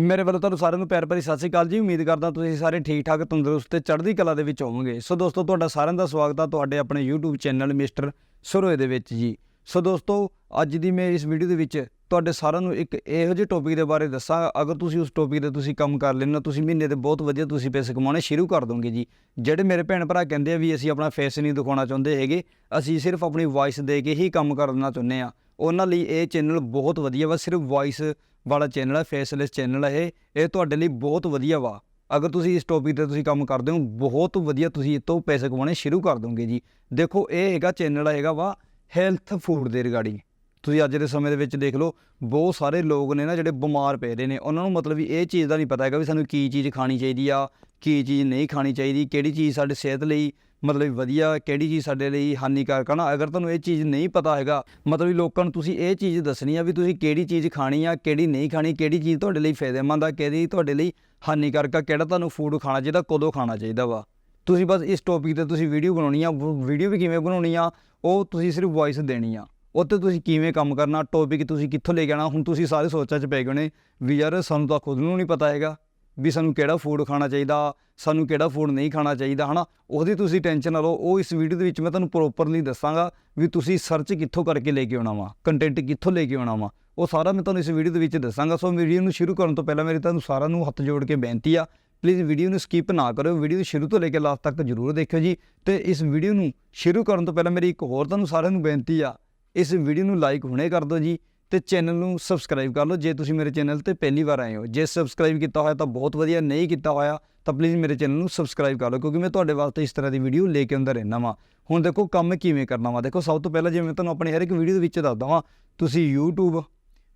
ਮੇਰੇ ਵੱਲੋਂ ਤੁਹਾਨੂੰ ਸਾਰਿਆਂ ਨੂੰ ਪਿਆਰ ਭਰੀ ਸਤਿ ਸ੍ਰੀ ਅਕਾਲ ਜੀ। ਉਮੀਦ ਕਰਦਾ ਤੁਸੀਂ ਸਾਰੇ ਠੀਕ ਠਾਕ ਤੰਦਰੁਸਤ ਤੇ ਚੜ੍ਹਦੀ ਕਲਾ ਦੇ ਵਿੱਚ ਹੋਵੋਗੇ। ਸੋ ਦੋਸਤੋ, ਤੁਹਾਡਾ ਸਾਰਿਆਂ ਦਾ ਸਵਾਗਤ ਆ ਤੁਹਾਡੇ ਆਪਣੇ YouTube ਚੈਨਲ ਮਿਸਟਰ ਸਰੋਏ ਦੇ ਵਿੱਚ ਜੀ। ਸੋ ਦੋਸਤੋ, ਅੱਜ ਦੀ ਮੈਂ ਇਸ ਵੀਡੀਓ ਦੇ ਵਿੱਚ ਤੁਹਾਡੇ ਸਾਰਿਆਂ ਨੂੰ ਇੱਕ ਇਹੋ ਜਿਹੇ ਟੌਪਿਕ ਦੇ ਬਾਰੇ ਦੱਸਾਂ। ਅਗਰ ਤੁਸੀਂ ਉਸ ਟੌਪਿਕ ਤੇ ਤੁਸੀਂ ਕੰਮ ਕਰ ਲੈਣਾ ਤੁਸੀਂ ਮਹੀਨੇ ਦੇ ਬਹੁਤ ਵਧੀਆ ਤੁਸੀਂ ਪੈਸੇ ਕਮਾਉਣੇ ਸ਼ੁਰੂ ਕਰ ਦੋਗੇ ਜੀ। ਜਿਹੜੇ ਮੇਰੇ ਭੈਣ ਭਰਾ ਕਹਿੰਦੇ ਆ ਵੀ ਅਸੀਂ ਆਪਣਾ ਫੇਸ ਨਹੀਂ ਦਿਖਾਉਣਾ ਚਾਹੁੰਦੇ ਹੈਗੇ, ਅਸੀਂ ਸਿਰਫ ਆਪਣੀ ਵਾਇਸ ਦੇ ਕੇ ਹੀ ਕੰਮ ਕਰਨਾ ਚਾਹੁੰਦੇ ਆ। ਉਹਨਾਂ ਲਈ ਇਹ ਚੈਨਲ ਬਹੁਤ ਵਧੀਆ ਵਾ, ਸਿਰਫ ਵਾਇਸ ਵਾਲਾ ਚੈਨਲ ਹੈ ਫੇਸਲੈਸ ਚੈਨਲ ਹੈ ਇਹ ਇਹ ਤੁਹਾਡੇ ਲਈ ਬਹੁਤ ਵਧੀਆ ਵਾ। ਅਗਰ ਤੁਸੀਂ ਇਸ ਟੌਪਿਕ ਤੇ ਤੁਸੀਂ ਕੰਮ ਕਰਦੇ ਹੋ, ਬਹੁਤ ਵਧੀਆ ਤੁਸੀਂ ਇਹ ਤੋਂ ਪੈਸੇ ਕਮਾਉਣੇ ਸ਼ੁਰੂ ਕਰ ਦੋਗੇ ਜੀ। ਦੇਖੋ, ਇਹ ਹੈਗਾ ਚੈਨਲ ਹੈਗਾ ਵਾ ਹੈਲਥ ਫੂਡ ਦੇ ਰਿਗਾਰਡਿੰਗ ਤੁਸੀਂ ਅੱਜ ਦੇ ਸਮੇਂ ਦੇ ਵਿੱਚ ਦੇਖ ਲਓ, ਬਹੁਤ ਸਾਰੇ ਲੋਕ ਨੇ ਨਾ ਜਿਹੜੇ ਬਿਮਾਰ ਪੈ ਰਹੇ ਨੇ। ਉਹਨਾਂ ਨੂੰ ਮਤਲਬ ਵੀ ਇਹ ਚੀਜ਼ ਦਾ ਨਹੀਂ ਪਤਾ ਹੈਗਾ ਵੀ ਸਾਨੂੰ ਕੀ ਚੀਜ਼ ਖਾਣੀ ਚਾਹੀਦੀ ਆ, ਕੀ ਚੀਜ਼ ਨਹੀਂ ਖਾਣੀ ਚਾਹੀਦੀ, ਕਿਹੜੀ ਚੀਜ਼ ਸਾਡੇ ਸਿਹਤ ਲਈ ਮਤਲਬ ਵਧੀਆ ਕਿਹੜੀ ਚੀਜ਼ ਸਾਡੇ ਲਈ ਹਾਨੀਕਾਰਕ ਆ ਨਾ, ਅਗਰ ਤੁਹਾਨੂੰ ਇਹ ਚੀਜ਼ ਨਹੀਂ ਪਤਾ ਹੈਗਾ, ਮਤਲਬ ਲੋਕਾਂ ਨੂੰ ਤੁਸੀਂ ਇਹ ਚੀਜ਼ ਦੱਸਣੀ ਆ ਵੀ ਤੁਸੀਂ ਕਿਹੜੀ ਚੀਜ਼ ਖਾਣੀ ਆ, ਕਿਹੜੀ ਨਹੀਂ ਖਾਣੀ, ਕਿਹੜੀ ਚੀਜ਼ ਤੁਹਾਡੇ ਲਈ ਫਾਇਦੇਮੰਦ ਆ, ਕਿਹੜੀ ਤੁਹਾਡੇ ਲਈ ਹਾਨੀਕਾਰਕ ਆ, ਕਿਹੜਾ ਤੁਹਾਨੂੰ ਫੂਡ ਖਾਣਾ ਚਾਹੀਦਾ, ਕਦੋਂ ਖਾਣਾ ਚਾਹੀਦਾ ਵਾ। ਤੁਸੀਂ ਬਸ ਇਸ ਟੌਪਿਕ ਤੇ ਤੁਸੀਂ ਵੀਡੀਓ ਬਣਾਉਣੀ ਆ ਵੀਡੀਓ ਵੀ ਕਿਵੇਂ ਬਣਾਉਣੀ ਆ, ਉਹ ਤੁਸੀਂ ਸਿਰਫ ਵੌਇਸ ਦੇਣੀ ਆ। ਉੱਤੇ ਤੁਸੀਂ ਕਿਵੇਂ ਕੰਮ ਕਰਨਾ ਟੌਪਿਕ ਤੁਸੀਂ ਕਿੱਥੋਂ ਲੈ ਕੇ ਆਣਾ ਹੁਣ ਤੁਸੀਂ ਸਾਰੇ ਸੋਚਾਂ 'ਚ ਪੈ ਗਏ ਨੇ ਵੀ ਯਾਰ ਸਾਨੂੰ ਤਾਂ ਖੁਦ ਨੂੰ ਨਹੀਂ ਪਤਾ ਹੈਗਾ। ਵੀ ਸਾਨੂੰ ਕਿਹੜਾ ਫੂਡ ਖਾਣਾ ਚਾਹੀਦਾ, ਸਾਨੂੰ ਕਿਹੜਾ ਫੂਡ ਨਹੀਂ ਖਾਣਾ ਚਾਹੀਦਾ, ਹਨਾ? ਉਹਦੀ ਤੁਸੀਂ ਟੈਨਸ਼ਨ ਨਾ ਲਓ। ਉਹ ਇਸ ਵੀਡੀਓ ਦੇ ਵਿੱਚ ਮੈਂ ਤੁਹਾਨੂੰ ਪ੍ਰੋਪਰਲੀ ਦੱਸਾਂਗਾ ਵੀ ਤੁਸੀਂ ਸਰਚ ਕਿੱਥੋਂ ਕਰਕੇ ਲੈ ਕੇ ਆਉਣਾ ਵਾ ਕੰਟੈਂਟ ਕਿੱਥੋਂ ਲੈ ਕੇ ਆਉਣਾ ਵਾ। ਉਹ ਸਾਰਾ ਮੈਂ ਤੁਹਾਨੂੰ ਇਸ ਵੀਡੀਓ ਦੇ ਵਿੱਚ ਦੱਸਾਂਗਾ। ਸੋ ਵੀਡੀਓ ਨੂੰ ਸ਼ੁਰੂ ਕਰਨ ਤੋਂ ਪਹਿਲਾਂ ਮੇਰੀ ਤੁਹਾਨੂੰ ਸਾਰਿਆਂ ਨੂੰ ਹੱਥ ਜੋੜ ਕੇ ਬੇਨਤੀ ਆ ਪਲੀਜ਼ ਵੀਡੀਓ ਨੂੰ ਸਕਿਪ ਨਾ ਕਰਿਓ। ਵੀਡੀਓ ਨੂੰ ਸ਼ੁਰੂ ਤੋਂ ਲੈ ਕੇ ਲਾਸਟ ਤੱਕ ਜ਼ਰੂਰ ਦੇਖਿਓ ਜੀ। ਤੇ ਇਸ ਵੀਡੀਓ ਨੂੰ ਸ਼ੁਰੂ ਕਰਨ ਤੋਂ ਪਹਿਲਾਂ ਮੇਰੀ ਇੱਕ ਹੋਰ ਤੁਹਾਨੂੰ ਸਾਰਿਆਂ ਨੂੰ ਬੇਨਤੀ ਆ, ਇਸ ਵੀਡੀਓ ਨੂੰ ਲਾਈਕ ਹੁਣੇ ਕਰ ਦਿਓ ਜੀ। ਤੇ ਚੈਨਲ ਨੂੰ ਸਬਸਕ੍ਰਾਈਬ ਕਰ ਲਓ। ਜੇ ਤੁਸੀਂ ਮੇਰੇ ਚੈਨਲ ਤੇ ਪਹਿਲੀ ਵਾਰ ਆਏ ਹੋ, ਜੇ ਸਬਸਕ੍ਰਾਈਬ ਕੀਤਾ ਹੋਇਆ ਤਾਂ ਬਹੁਤ ਵਧੀਆ, ਨਹੀਂ ਕੀਤਾ ਹੋਇਆ ਤਾਂ ਪਲੀਜ਼ ਮੇਰੇ ਚੈਨਲ ਨੂੰ ਸਬਸਕ੍ਰਾਈਬ ਕਰ ਲਓ, ਕਿਉਂਕਿ ਮੈਂ ਤੁਹਾਡੇ ਵਾਸਤੇ ਇਸ ਤਰ੍ਹਾਂ ਦੀ ਵੀਡੀਓ ਲੈ ਕੇ ਆਉਂਦਾ ਰਹਿਣਾ ਵਾਂ। ਹੁਣ ਦੇਖੋ ਕੰਮ ਕਿਵੇਂ ਕਰਨਾ ਵਾ। ਦੇਖੋ, ਸਭ ਤੋਂ ਪਹਿਲਾਂ ਜਿਵੇਂ ਤੁਹਾਨੂੰ ਆਪਣੀ ਹਰ ਇੱਕ ਵੀਡੀਓ ਦੇ ਵਿੱਚ ਦੱਸਦਾ ਵਾਂ, ਤੁਸੀਂ YouTube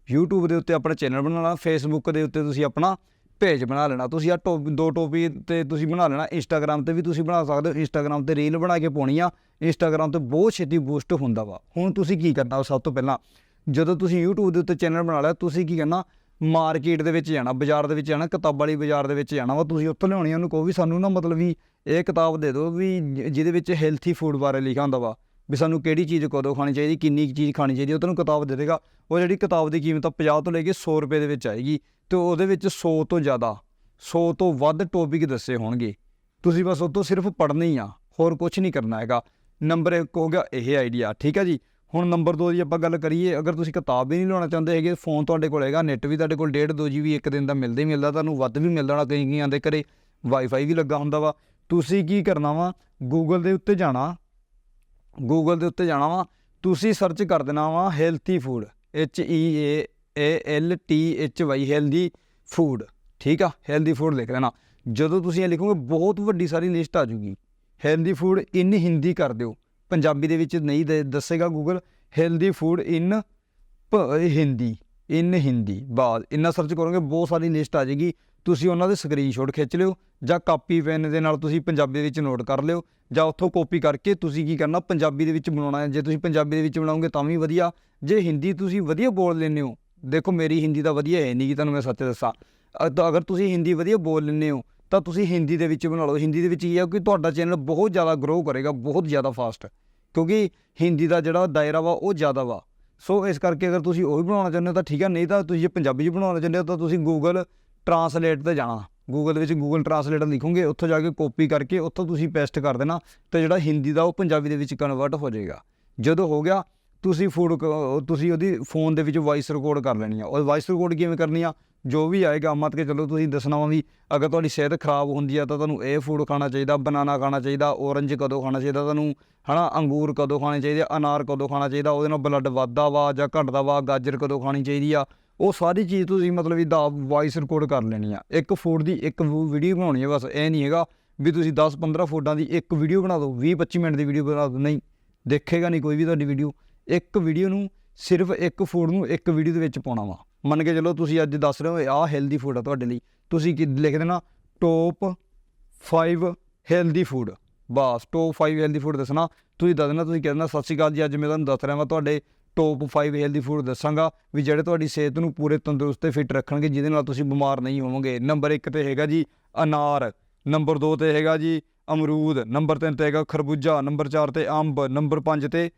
YouTube ਦੇ ਉੱਤੇ ਆਪਣਾ ਚੈਨਲ ਬਣਾਉਣਾ Facebook ਦੇ ਉੱਤੇ ਤੁਸੀਂ ਆਪਣਾ ਪੇਜ ਬਣਾ ਲੈਣਾ। ਤੁਸੀਂ ਆ ਟੋਪ ਦੋ ਟੋਪੀ ਤੇ ਤੁਸੀਂ ਬਣਾ ਲੈਣਾ, Instagram ਤੇ ਵੀ ਤੁਸੀਂ ਬਣਾ ਸਕਦੇ ਹੋ। Instagram ਤੇ ਰੀਲ ਬਣਾ ਕੇ ਪਾਉਣੀ ਆ। Instagram ਤੇ ਬਹੁਤ ਛੇਤੀ ਬੂਸਟ ਹੁੰਦਾ ਵਾ। ਹੁਣ ਤੁਸੀਂ ਕੀ ਕਰਨਾ ਸਭ ਤੋਂ ਪਹਿਲਾਂ ਜਦੋਂ ਤੁਸੀਂ YouTube ਦੇ ਉੱਤੇ ਚੈਨਲ ਬਣਾ ਲਿਆ, ਤੁਸੀਂ ਕੀ ਕਰਨਾ ਮਾਰਕੀਟ ਦੇ ਵਿੱਚ ਜਾਣਾ, ਬਾਜ਼ਾਰ ਦੇ ਵਿੱਚ ਜਾਣਾ, ਕਿਤਾਬਾਂ ਵਾਲੀ ਬਾਜ਼ਾਰ ਦੇ ਵਿੱਚ ਜਾਣਾ ਵਾ, ਤੁਸੀਂ ਉੱਥੋਂ ਲਿਆਉਣੀ ਉਹਨੂੰ ਕਹੋ ਵੀ ਸਾਨੂੰ ਨਾ ਮਤਲਬ ਵੀ ਇਹ ਕਿਤਾਬ ਦੇ ਦਿਓ ਵੀ ਜਿਹਦੇ ਵਿੱਚ ਹੈਲਥੀ ਫੂਡ ਬਾਰੇ ਲਿਖਿਆ ਹੁੰਦਾ ਵਾ, ਵੀ ਸਾਨੂੰ ਕਿਹੜੀ ਚੀਜ਼ ਕਦੋਂ ਖਾਣੀ ਚਾਹੀਦੀ, ਕਿੰਨੀ ਕੁ ਚੀਜ਼ ਖਾਣੀ ਚਾਹੀਦੀ, ਉਹ ਤੁਹਾਨੂੰ ਕਿਤਾਬ ਦੇ ਦੇਗਾ। ਉਹ ਜਿਹੜੀ ਕਿਤਾਬ ਦੀ ਕੀਮਤ ਆ 50 ਤੋਂ ਲੈ ਕੇ 100 ਰੁਪਏ ਦੇ ਵਿੱਚ ਆਏਗੀ ਤੇ ਉਹਦੇ ਵਿੱਚ 100 ਤੋਂ ਜ਼ਿਆਦਾ 100 ਤੋਂ ਵੱਧ ਟੌਪਿਕ ਦੱਸੇ ਹੋਣਗੇ। ਤੁਸੀਂ ਬਸ ਉਹ ਤੋਂ ਸਿਰਫ ਪੜ੍ਹਨਾ ਹੀ ਆ, ਹੋਰ ਕੁਝ ਨਹੀਂ ਕਰਨਾ ਹੈਗਾ। ਨੰਬਰ 1 ਹੋ ਗਿਆ, ਇਹ ਆਈਡੀਆ ਠੀਕ ਹੈ ਜੀ? ਹੁਣ ਨੰਬਰ 2 ਦੀ ਆਪਾਂ ਗੱਲ ਕਰੀਏ, ਅਗਰ ਤੁਸੀਂ ਕਿਤਾਬ ਵੀ ਨਹੀਂ ਲਾਉਣਾ ਚਾਹੁੰਦੇ ਹੈਗੇ, ਫੋਨ ਤੁਹਾਡੇ ਕੋਲ ਹੈਗਾ ਨੈਟ ਵੀ ਤੁਹਾਡੇ ਕੋਲ 1.5 2 GB ਇੱਕ ਦਿਨ ਦਾ ਮਿਲਦਾ ਹੀ ਮਿਲਦਾ, ਤੁਹਾਨੂੰ ਵੱਧ ਵੀ ਮਿਲਦਾ ਹੋਣਾ ਕਈ ਕਈਆਂ ਦੇ ਘਰੇ ਵਾਈਫਾਈ ਵੀ ਲੱਗਾ ਹੁੰਦਾ ਵਾ। ਤੁਸੀਂ ਕੀ ਕਰਨਾ ਵਾ? ਗੂਗਲ ਦੇ ਉੱਤੇ ਜਾਣਾ। ਗੂਗਲ ਦੇ ਉੱਤੇ ਜਾਣਾ ਵਾ। ਤੁਸੀਂ ਸਰਚ ਕਰ ਦੇਣਾ ਵਾ healthy food H E A A L T H Y healthy food ਠੀਕ ਆ? ਹੈਲਦੀ ਫੂਡ ਲਿਖ ਲੈਣਾ। ਜਦੋਂ ਤੁਸੀਂ ਇਹ ਲਿਖੋਗੇ, ਬਹੁਤ ਵੱਡੀ ਸਾਰੀ ਲਿਸਟ ਆ ਜੂਗੀ ਹੈਲਦੀ ਫੂਡ ਇਨ ਹਿੰਦੀ ਕਰ ਦਿਓ। ਪੰਜਾਬੀ ਦੇ ਵਿੱਚ ਨਹੀਂ ਦੇ- ਦੱਸੇਗਾ Google healthy food in Hindi in Hindi, ਬਾਅਦ, ਇੰਨਾ ਸਰਚ ਕਰੋਗੇ ਬਹੁਤ ਸਾਰੀ ਲਿਸਟ ਆ ਜਾਏਗੀ। ਤੁਸੀਂ ਉਹਨਾਂ ਦੇ ਸਕਰੀਨਸ਼ਾਟ ਖਿੱਚ ਲਿਓ ਜਾਂ ਕਾਪੀ ਪੈਨ ਦੇ ਨਾਲ ਤੁਸੀਂ ਪੰਜਾਬੀ ਦੇ ਵਿੱਚ ਨੋਟ ਕਰ ਲਿਓ ਜਾਂ ਉੱਥੋਂ ਕਾਪੀ ਕਰਕੇ ਤੁਸੀਂ ਕੀ ਕਰਨਾ, ਪੰਜਾਬੀ ਦੇ ਵਿੱਚ ਬਣਾਉਣਾ ਹੈ। ਜੇ ਤੁਸੀਂ ਪੰਜਾਬੀ ਦੇ ਵਿੱਚ ਬਣਾਉਂਗੇ ਤਾਂ ਵੀ ਵਧੀਆ। ਜੇ ਹਿੰਦੀ ਤੁਸੀਂ ਵਧੀਆ ਬੋਲ ਲੈਂਦੇ ਹੋ, ਦੇਖੋ ਮੇਰੀ ਹਿੰਦੀ ਤਾਂ ਵਧੀਆ ਹੈ ਨਹੀਂ ਕਿ ਤੁਹਾਨੂੰ ਮੈਂ ਸੱਚ ਦੱਸਾਂ। ਅਗਰ ਤੁਸੀਂ ਹਿੰਦੀ ਵਧੀਆ ਬੋਲ ਲੈਂਦੇ ਹੋ ਤਾਂ ਤੁਸੀਂ ਹਿੰਦੀ ਦੇ ਵਿੱਚ ਬਣਾ ਲਓ। ਹਿੰਦੀ ਦੇ ਵਿੱਚ ਕੀ ਹੈ ਕਿ ਤੁਹਾਡਾ ਚੈਨਲ ਬਹੁਤ ਜ਼ਿਆਦਾ ਗਰੋ ਕਰੇਗਾ, ਬਹੁਤ ਜ਼ਿਆਦਾ ਫਾਸਟ ਕਿਉਂਕਿ ਹਿੰਦੀ ਦਾ ਜਿਹੜਾ ਦਾਇਰਾ ਵਾ, ਉਹ ਜ਼ਿਆਦਾ ਵਾ। ਸੋ ਇਸ ਕਰਕੇ ਅਗਰ ਤੁਸੀਂ ਉਹ ਵੀ ਬਣਾਉਣਾ ਚਾਹੁੰਦੇ ਹੋ ਤਾਂ ਠੀਕ ਆ, ਨਹੀਂ ਤਾਂ ਤੁਸੀਂ ਜੇ ਪੰਜਾਬੀ 'ਚ ਬਣਾਉਣਾ ਚਾਹੁੰਦੇ ਹੋ ਤਾਂ ਤੁਸੀਂ ਗੂਗਲ ਟਰਾਂਸਲੇਟ ਤੇ ਜਾਣਾ। ਗੂਗਲ ਦੇ ਵਿੱਚ ਗੂਗਲ ਟਰਾਂਸਲੇਟਰ ਲਿਖੋਗੇ, ਉੱਥੋਂ ਜਾ ਕੇ ਕਾਪੀ ਕਰਕੇ ਉੱਥੋਂ ਤੁਸੀਂ ਪੇਸਟ ਕਰ ਦੇਣਾ ਤੇ ਜਿਹੜਾ ਹਿੰਦੀ ਦਾ ਉਹ ਪੰਜਾਬੀ ਦੇ ਵਿੱਚ ਕਨਵਰਟ ਹੋ ਜਾਏਗਾ। ਜਦੋਂ ਹੋ ਗਿਆ, ਤੁਸੀਂ ਫੂਡ ਤੁਸੀਂ ਉਹਦੀ ਫੋਨ ਦੇ ਵਿੱਚ ਵਾਇਸ ਰਿਕਾਰਡ ਕਰ ਲੈਣੀ ਆ। ਉਹ ਵਾਇਸ ਰਿਕਾਰਡ ਕਿਵੇਂ ਕਰਨੀ ਆ? ਜੋ ਵੀ ਆਏਗਾ ਮਤ ਕੇ ਚਲੋ ਤੁਸੀਂ ਦੱਸਣਾ ਵਾ ਵੀ ਅਗਰ ਤੁਹਾਡੀ ਸਿਹਤ ਖਰਾਬ ਹੁੰਦੀ ਆ ਤਾਂ ਤੁਹਾਨੂੰ ਇਹ ਫੂਡ ਖਾਣਾ ਚਾਹੀਦਾ ਬਨਾਨਾ ਖਾਣਾ ਚਾਹੀਦਾ ਔਰੰਜ ਕਦੋਂ ਖਾਣਾ ਚਾਹੀਦਾ ਤੁਹਾਨੂੰ ਹਨਾ ਅੰਗੂਰ ਕਦੋਂ ਖਾਣੇ ਚਾਹੀਦੇ ਆ, ਅਨਾਰ ਕਦੋਂ ਖਾਣਾ ਚਾਹੀਦਾ ਉਹਦੇ ਨਾਲ ਬਲੱਡ ਵੱਧਦਾ ਵਾ ਜਾਂ ਘਟਦਾ ਵਾ ਗਾਜਰ ਕਦੋਂ ਖਾਣੀ ਚਾਹੀਦੀ ਆ ਉਹ ਸਾਰੀ ਚੀਜ਼ ਤੁਸੀਂ ਮਤਲਬ ਇਹਦਾ ਦਾ ਵਾਇਸ ਰਿਕਾਰਡ ਕਰ ਲੈਣੀ ਆ। ਇੱਕ ਫੂਡ ਦੀ ਇੱਕ ਵੀਡੀਓ ਬਣਾਉਣੀ ਹੈ ਬਸ ਇਹ ਨਹੀਂ ਹੈਗਾ ਵੀ ਤੁਸੀਂ 10 15 ਫੂਡਾਂ ਦੀ ਇੱਕ ਵੀਡੀਓ ਬਣਾ ਦਿਓ 20 25 ਮਿੰਟ ਦੀ ਵੀਡੀਓ ਬਣਾ ਦਿਓ ਨਹੀਂ ਦੇਖੇਗਾ ਨਹੀਂ ਕੋਈ ਵੀ ਤੁਹਾਡੀ ਵੀਡੀਓ ਇੱਕ ਵੀਡੀਓ ਨੂੰ ਸਿਰਫ ਇੱਕ ਫੂਡ ਨੂੰ ਇੱਕ ਵੀਡੀਓ ਦੇ ਵਿੱਚ ਪਾਉਣਾ ਵਾ। ਮੰਨ ਕੇ ਚਲੋ ਤੁਸੀਂ ਅੱਜ ਦੱਸ ਰਹੇ ਹੋ ਆਹ ਹੈਲਦੀ ਫੂਡ ਆ ਤੁਹਾਡੇ ਲਈ। ਤੁਸੀਂ ਕੀ ਲਿਖ ਦੇਣਾ? ਟੋਪ 5 ਹੈਲਦੀ ਫੂਡ ਬਸ ਟੋਪ 5 ਹੈਲਦੀ ਫੂਡ ਦੱਸਣਾ। ਤੁਸੀਂ ਦੱਸ ਦੇਣਾ, ਤੁਸੀਂ ਕਹਿ ਦੇਣਾ, ਸਤਿ ਸ਼੍ਰੀ ਅਕਾਲ ਜੀ, ਅੱਜ ਮੈਂ ਤੁਹਾਨੂੰ ਦੱਸ ਰਿਹਾ ਹਾਂ ਤੁਹਾਡੇ ਟੋਪ 5 ਹੈਲਦੀ ਫੂਡ ਦੱਸਾਂਗਾ ਵੀ ਜਿਹੜੇ ਤੁਹਾਡੀ ਸਿਹਤ ਨੂੰ ਪੂਰੇ ਤੰਦਰੁਸਤ ਤੇ ਫਿੱਟ ਰੱਖਣਗੇ, ਜਿਹਦੇ ਨਾਲ ਤੁਸੀਂ ਬਿਮਾਰ ਨਹੀਂ ਹੋਵੋਗੇ। ਨੰਬਰ 1 ਤੇ ਹੈਗਾ ਜੀ, ਅਨਾਰ। ਨੰਬਰ 2 ਤੇ ਹੈਗਾ ਜੀ, ਅਮਰੂਦ। ਨੰਬਰ 3 ਤੇ ਹੈਗਾ ਖਰਬੂਜਾ। ਨੰਬਰ 4 ਤੇ ਅੰਬ। ਨੰਬਰ 5 ਤੇ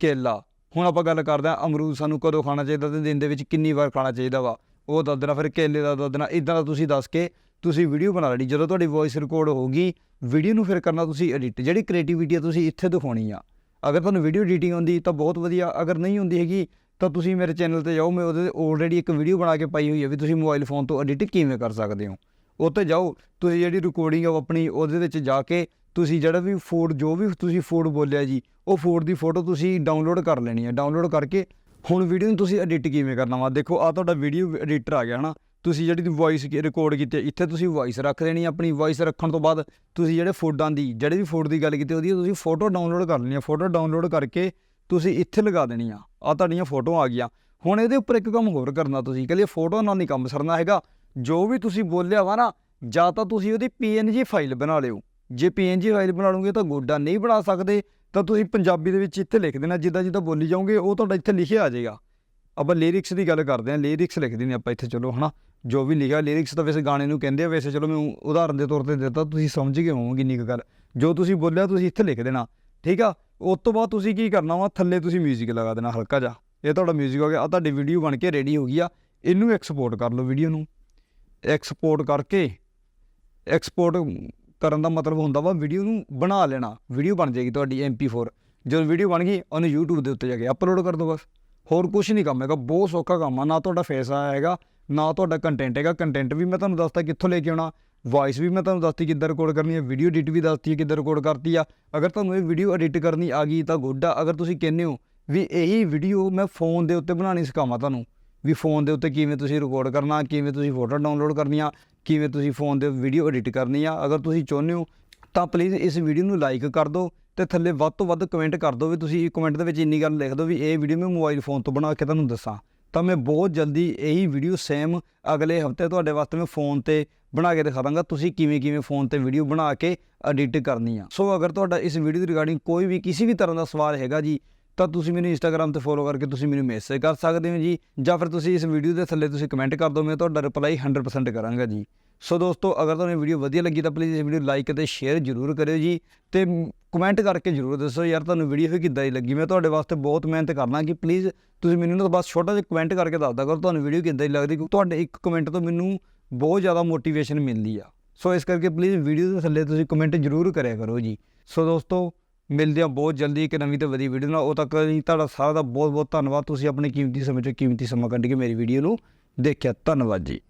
ਕੇਲਾ। ਹੁਣ ਆਪਾਂ ਗੱਲ ਕਰਦੇ ਹਾਂ ਅਮਰੂਦ ਸਾਨੂੰ ਕਦੋਂ ਖਾਣਾ ਚਾਹੀਦਾ ਤੇ ਦਿਨ ਦੇ ਵਿੱਚ ਕਿੰਨੀ ਵਾਰ ਖਾਣਾ ਚਾਹੀਦਾ ਵਾ। ਉਹ ਦੱਸ ਦੇਣਾ, ਫਿਰ ਕੇਲੇ ਦਾ ਦੱਸ ਦੇਣਾ ਇਦਾਂ ਦਾ ਤੁਸੀਂ ਦੱਸ ਕੇ ਤੁਸੀਂ ਵੀਡੀਓ ਬਣਾ ਲੈਣੀ। ਜਦੋਂ ਤੁਹਾਡੀ ਵੌਇਸ ਰਿਕਾਰਡ ਹੋਗੀ ਵੀਡੀਓ ਨੂੰ ਫਿਰ ਕਰਨਾ ਤੁਸੀਂ ਐਡਿਟ ਜਿਹੜੀ ਕ੍ਰੀਏਟੀਵਿਟੀ ਆ ਤੁਸੀਂ ਇੱਥੇ ਦਿਖਾਉਣੀ ਆ। ਅਗਰ ਤੁਹਾਨੂੰ ਵੀਡੀਓ ਐਡੀਟਿੰਗ ਆਉਂਦੀ ਤਾਂ ਬਹੁਤ ਵਧੀਆ, ਅਗਰ ਨਹੀਂ ਹੁੰਦੀ ਹੈਗੀ ਤਾਂ ਤੁਸੀਂ ਮੇਰੇ ਚੈਨਲ ਤੇ ਜਾਓ, ਮੈਂ ਉਹਦੇ 'ਤੇ ਆਲਰੇਡੀ ਇੱਕ ਵੀਡੀਓ ਬਣਾ ਕੇ ਪਾਈ ਹੋਈ ਹੈ ਵੀ ਤੁਸੀਂ ਮੋਬਾਈਲ ਫੋਨ ਤੋਂ ਐਡਿਟ ਕਿਵੇਂ ਕਰ ਸਕਦੇ ਹੋ। ਉੱਤੇ ਜਾਓ, ਤੁਸੀਂ ਜਿਹੜੀ ਰਿਕਾਰਡਿੰਗ ਆ ਆਪਣੀ ਉਹਦੇ ਵਿੱਚ ਜਾ ਕੇ ਤੁਸੀਂ ਜਿਹੜਾ ਵੀ ਫੂਡ ਜੋ ਵੀ ਤੁਸੀਂ ਫੂਡ ਬੋਲਿਆ ਜੀ, ਉਹ ਫੂਡ ਦੀ ਫੋਟੋ ਤੁਸੀਂ ਡਾਊਨਲੋਡ ਕਰ ਲੈਣੀ ਹੈ। ਡਾਊਨਲੋਡ ਕਰਕੇ ਹੁਣ ਵੀਡੀਓ ਨੂੰ ਤੁਸੀਂ ਐਡਿਟ ਕਿਵੇਂ ਕਰਨਾ ਵਾ? ਦੇਖੋ ਆ ਤੁਹਾਡਾ ਵੀਡੀਓ ਐਡੀਟਰ ਆ ਗਿਆ, ਹਨਾ? ਤੁਸੀਂ ਜਿਹੜੀ ਵੌਇਸ ਰਿਕਾਰਡ ਕੀਤੀ ਇੱਥੇ ਤੁਸੀਂ ਵੌਇਸ ਰੱਖ ਦੇਣੀ ਆਪਣੀ। ਵੌਇਸ ਰੱਖਣ ਤੋਂ ਬਾਅਦ ਤੁਸੀਂ ਜਿਹੜੇ ਫੂਡਾਂ ਦੀ, ਜਿਹੜੇ ਵੀ ਫੂਡ ਦੀ ਗੱਲ ਕੀਤੀ, ਉਹਦੀ ਤੁਸੀਂ ਫੋਟੋ ਡਾਊਨਲੋਡ ਕਰ ਲੈਣੀ ਆ ਫੋਟੋ ਡਾਊਨਲੋਡ ਕਰਕੇ ਤੁਸੀਂ ਇੱਥੇ ਲਗਾ ਦੇਣੀ ਆ। ਆ ਤੁਹਾਡੀਆਂ ਫੋਟੋਆਂ ਆ ਗਈਆਂ। ਹੁਣ ਇਹਦੇ ਉੱਪਰ ਇੱਕ ਕੰਮ ਹੋਰ ਕਰਨਾ ਤੁਸੀਂ। ਕਹਿੰਦੇ ਫੋਟੋ ਨਾਲ ਨਹੀਂ ਕੰਮ ਸਰਨਾ ਹੈਗਾ। ਜੋ ਵੀ ਤੁਸੀਂ ਬੋਲਿਆ ਵਾ ਨਾ, ਜਾਂ ਤਾਂ ਤੁਸੀਂ ਉਹਦੀ PNG ਫਾਈਲ ਬਣਾ ਲਿਓ। ਜੇ PNG ਫਾਈਲ ਬਣਾ ਲਓਗੇ ਤਾਂ ਗੋਡਾ ਨਹੀਂ ਬਣਾ ਸਕਦੇ ਤਾਂ ਤੁਸੀਂ ਪੰਜਾਬੀ ਦੇ ਵਿੱਚ ਇੱਥੇ ਲਿਖ ਦੇਣਾ ਜਿੱਦਾਂ ਜਿੱਦਾਂ ਬੋਲੀ ਜਾਓਗੇ ਉਹ ਤੁਹਾਡਾ ਇੱਥੇ ਲਿਖਿਆ ਆ ਜਾਏਗਾ ਆਪਾਂ ਲਿਰਿਕਸ ਦੀ ਗੱਲ ਕਰਦੇ ਹਾਂ ਲਿਰਿਕਸ ਲਿਖ ਦਿੰਦੇ ਆਪਾਂ ਇੱਥੇ ਚਲੋ ਹਨਾ ਜੋ ਵੀ ਲਿਖਿਆ ਲਿਰਿਕਸ ਤਾਂ ਵੈਸੇ ਗਾਣੇ ਨੂੰ ਕਹਿੰਦੇ ਆ ਵੈਸੇ ਚਲੋ ਮੈਂ ਉਦਾਹਰਨ ਦੇ ਤੌਰ ਤੇ ਦਿੱਤਾ ਤੁਸੀਂ ਸਮਝ ਗਏ ਹੋਵੋਗੇ ਇੰਨੀ ਕੁ ਗੱਲ ਜੋ ਤੁਸੀਂ ਬੋਲਿਆ ਤੁਸੀਂ ਇੱਥੇ ਲਿਖ ਦੇਣਾ ਠੀਕ ਆ ਉਸ ਤੋਂ ਬਾਅਦ ਤੁਸੀਂ ਕੀ ਕਰਨਾ ਵਾ ਥੱਲੇ ਤੁਸੀਂ 뮤직 ਲਗਾ ਦੇਣਾ ਹਲਕਾ ਜਿਹਾ ਇਹ ਤੁਹਾਡਾ 뮤직 ਹੋ ਗਿਆ ਆ ਤੁਹਾਡੀ ਵੀਡੀਓ ਬਣ ਕੇ ਰੈਡੀ ਹੋ ਗਈ ਆ ਇਹਨੂੰ ਐਕਸਪੋਰਟ ਕਰ ਲਓ ਵੀਡੀਓ ਨੂੰ ਐਕਸਪੋਰਟ ਕਰਕੇ ਐਕਸਪੋਰਟ ਕਰਨ ਦਾ ਮਤਲਬ ਹੁੰਦਾ ਵਾ ਵੀਡੀਓ ਨੂੰ ਬਣਾ ਲੈਣਾ। ਵੀਡੀਓ ਬਣ ਜਾਏਗੀ ਤੁਹਾਡੀ MP4 ਜਦੋਂ ਵੀਡੀਓ ਬਣ ਗਈ, ਉਹਨੂੰ YouTube ਦੇ ਉੱਤੇ ਜਾ ਕੇ ਅਪਲੋਡ ਕਰ ਦਿਓ ਬਸ। ਹੋਰ ਕੁਝ ਨਹੀਂ ਕੰਮ ਹੈਗਾ, ਬਹੁਤ ਸੌਖਾ ਕੰਮ ਆ। ਨਾ ਤੁਹਾਡਾ ਫੇਸ ਆਇਆ ਹੈਗਾ, ਨਾ ਤੁਹਾਡਾ ਕੰਟੈਂਟ ਹੈਗਾ। ਕੰਟੈਂਟ ਵੀ ਮੈਂ ਤੁਹਾਨੂੰ ਦੱਸਤਾ ਕਿੱਥੋਂ ਲੈ ਕੇ ਆਉਣਾ। ਵੌਇਸ ਵੀ ਮੈਂ ਤੁਹਾਨੂੰ ਦੱਸਤੀ ਕਿੱਦਾਂ ਰਿਕਾਰਡ ਕਰਨੀ ਹੈ। ਵੀਡੀਓ ਐਡਿਟ ਵੀ ਦੱਸਤੀ ਹੈ ਕਿੱਦਾਂ ਰਿਕਾਰਡ ਕਰਤੀ ਆ। ਅਗਰ ਤੁਹਾਨੂੰ ਇਹ ਵੀਡੀਓ ਐਡਿਟ ਕਰਨੀ ਆ ਗਈ ਤਾਂ ਗੁੱਡ ਆ। ਅਗਰ ਤੁਸੀਂ ਕਹਿੰਦੇ ਹੋ ਵੀ ਇਹੀ ਵੀਡੀਓ ਮੈਂ ਫੋਨ ਦੇ ਉੱਤੇ ਬਣਾਉਣੀ ਸਿਖਾਵਾਂ ਤੁਹਾਨੂੰ, ਵੀ ਫੋਨ ਦੇ ਉੱਤੇ ਕਿਵੇਂ ਤੁਸੀਂ ਰਿਕਾਰਡ ਕਰਨਾ, ਕਿਵੇਂ ਤੁਸੀਂ ਫੋਟੋ ਡਾਊਨਲੋਡ ਕਰਨੀਆਂ ਕਿਵੇਂ ਤੁਸੀਂ ਫੋਨ ਦੇ ਵੀਡੀਓ ਐਡਿਟ ਕਰਨੀ ਆ, ਅਗਰ ਤੁਸੀਂ ਚਾਹੁੰਦੇ ਹੋ ਤਾਂ ਪਲੀਜ਼ ਇਸ ਵੀਡੀਓ ਨੂੰ ਲਾਈਕ ਕਰ ਦਿਓ ਤੇ ਥੱਲੇ ਵੱਧ ਤੋਂ ਵੱਧ ਕਮੈਂਟ ਕਰ ਦਿਓ ਵੀ ਤੁਸੀਂ ਕਮੈਂਟ ਦੇ ਵਿੱਚ ਇੰਨੀ ਗੱਲ ਲਿਖ ਦਿਓ ਵੀ ਇਹ ਵੀਡੀਓ ਮੈਂ ਮੋਬਾਈਲ ਫੋਨ ਤੋਂ ਬਣਾ ਕੇ ਤੁਹਾਨੂੰ ਦੱਸਾਂ। ਤਾਂ ਮੈਂ ਬਹੁਤ ਜਲਦੀ ਇਹੀ ਵੀਡੀਓ ਸੇਮ ਅਗਲੇ ਹਫ਼ਤੇ ਤੁਹਾਡੇ ਵਾਸਤੇ ਮੈਂ ਫੋਨ ਤੇ ਬਣਾ ਕੇ ਦਿਖਾ ਦਾਂਗਾ, ਤੁਸੀਂ ਕਿਵੇਂ ਕਿਵੇਂ ਫੋਨ ਤੇ ਵੀਡੀਓ ਬਣਾ ਕੇ ਐਡਿਟ ਕਰਨੀ ਆ। ਸੋ ਅਗਰ ਤੁਹਾਡਾ ਇਸ ਵੀਡੀਓ ਦੀ ਰਿਗਾਰਡਿੰਗ ਕੋਈ ਵੀ ਕਿਸੇ ਵੀ ਤਰ੍ਹਾਂ ਦਾ ਸਵਾਲ ਹੈਗਾ ਜੀ ਤਾਂ ਤੁਸੀਂ ਮੈਨੂੰ ਇੰਸਟਾਗ੍ਰam ਤੇ ਫੋਲੋ ਕਰਕੇ ਤੁਸੀਂ ਮੈਨੂੰ ਮੈਸੇਜ ਕਰ ਸਕਦੇ ਹੋ ਜੀ, ਜਾਂ ਫਿਰ ਤੁਸੀਂ ਇਸ ਵੀਡੀਓ ਦੇ ਥੱਲੇ ਤੁਸੀਂ ਕਮੈਂਟ ਕਰ ਦਿਓ, ਮੈਂ ਤੁਹਾਡਾ ਰਿਪਲਾਈ 100% ਕਰਾਂਗਾ ਜੀ। ਸੋ ਦੋਸਤੋ, ਅਗਰ ਤੁਹਾਨੂੰ ਵੀਡੀਓ ਵਧੀਆ ਲੱਗੀ ਤਾਂ ਪਲੀਜ਼ ਇਸ ਵੀਡੀਓ ਲਾਈਕ ਅਤੇ ਸ਼ੇਅਰ ਜ਼ਰੂਰ ਕਰਿਓ ਜੀ, ਤੇ ਕਮੈਂਟ ਕਰਕੇ ਜ਼ਰੂਰ ਦੱਸੋ ਯਾਰ ਤੁਹਾਨੂੰ ਵੀਡੀਓ ਫਿਰ ਕਿੱਦਾਂ ਦੀ ਲੱਗੀ। ਮੈਂ ਤੁਹਾਡੇ ਵਾਸਤੇ ਬਹੁਤ ਮਿਹਨਤ ਕਰਨਾ ਕਿ ਪਲੀਜ਼ ਤੁਸੀਂ ਮੈਨੂੰ ਨਾ ਬਸ ਛੋਟਾ ਜਿਹਾ ਕਮੈਂਟ ਕਰਕੇ ਦੱਸ ਦਿਆ ਕਰੋ ਤੁਹਾਨੂੰ ਵੀਡੀਓ ਕਿੱਦਾਂ ਦੀ ਲੱਗਦੀ, ਕਿਉਂਕਿ ਤੁਹਾਡੇ ਇੱਕ ਕਮੈਂਟ ਤੋਂ ਮੈਨੂੰ ਬਹੁਤ ਜ਼ਿਆਦਾ ਮੋਟੀਵੇਸ਼ਨ ਮਿਲਦੀ ਆ। ਸੋ ਇਸ ਕਰਕੇ ਪਲੀਜ਼ ਵੀਡੀਓ ਦੇ ਥੱਲੇ ਤੁਸੀਂ ਕਮੈਂਟ ਜ਼ਰੂਰ ਕਰਿਆ ਕਰੋ ਜੀ। ਸੋ ਦੋਸਤੋ ਮਿਲਦੇ ਹਾਂ ਬਹੁਤ ਜਲਦੀ ਇੱਕ ਨਵੀਂ ਤੇ ਵਧੀਆ ਵੀਡੀਓ ਨਾਲ। ਉਹ ਤੱਕ ਲਈ ਤੁਹਾਡਾ ਸਾਰਾ ਦਾ ਬਹੁਤ ਬਹੁਤ ਧੰਨਵਾਦ। ਤੁਸੀਂ ਆਪਣੇ ਕੀਮਤੀ ਸਮੇਂ ਚੋਂ ਕੀਮਤੀ ਸਮਾਂ ਕੱਢ ਕੇ ਮੇਰੀ ਵੀਡੀਓ ਨੂੰ ਦੇਖਿਆ। ਧੰਨਵਾਦ ਜੀ।